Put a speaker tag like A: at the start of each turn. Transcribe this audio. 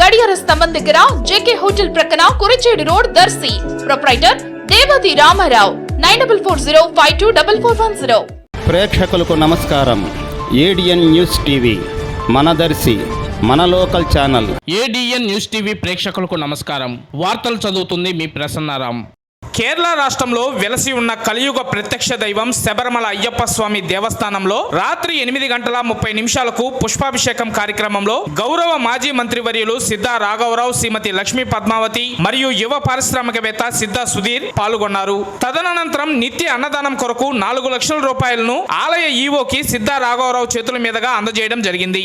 A: గడియార స్తంభం దగ్గర జేకే హోటల్ ప్రక్కన Kurichedu road Darsi. Proprietor Devathi Ramarao. Nine double four zero five two double four one zero.
B: ప్రేక్షకులకు నమస్కారం. ఏడిఎన్ న్యూస్ టీవీ మనదర్శి మన local channel.
C: ADN news TV ప్రేక్షకులకు నమస్కారం. వార్తలు చదువుతుంది మీ ప్రసన్నారాం. కేరళ రాష్ట్రంలో వెలసి ఉన్న కలియుగ ప్రత్యక్ష దైవం శబరిమల అయ్యప్ప స్వామి దేవస్థానంలో రాత్రి ఎనిమిది గంటల ముప్పై నిమిషాలకు పుష్పాభిషేకం కార్యక్రమంలో గౌరవ మాజీ మంత్రివర్యులు సిద్ధా రాఘవరావు శ్రీమతి లక్ష్మీ పద్మావతి మరియు యువ పారిశ్రామికవేత్త సిద్ధా సుధీర్ పాల్గొన్నారు. తదనంతరం నిత్య అన్నదానం కొరకు నాలుగు లక్షల రూపాయలను ఆలయ ఈవోకి సిద్ధా రాఘవరావు చేతుల మీదుగా అందజేయడం జరిగింది.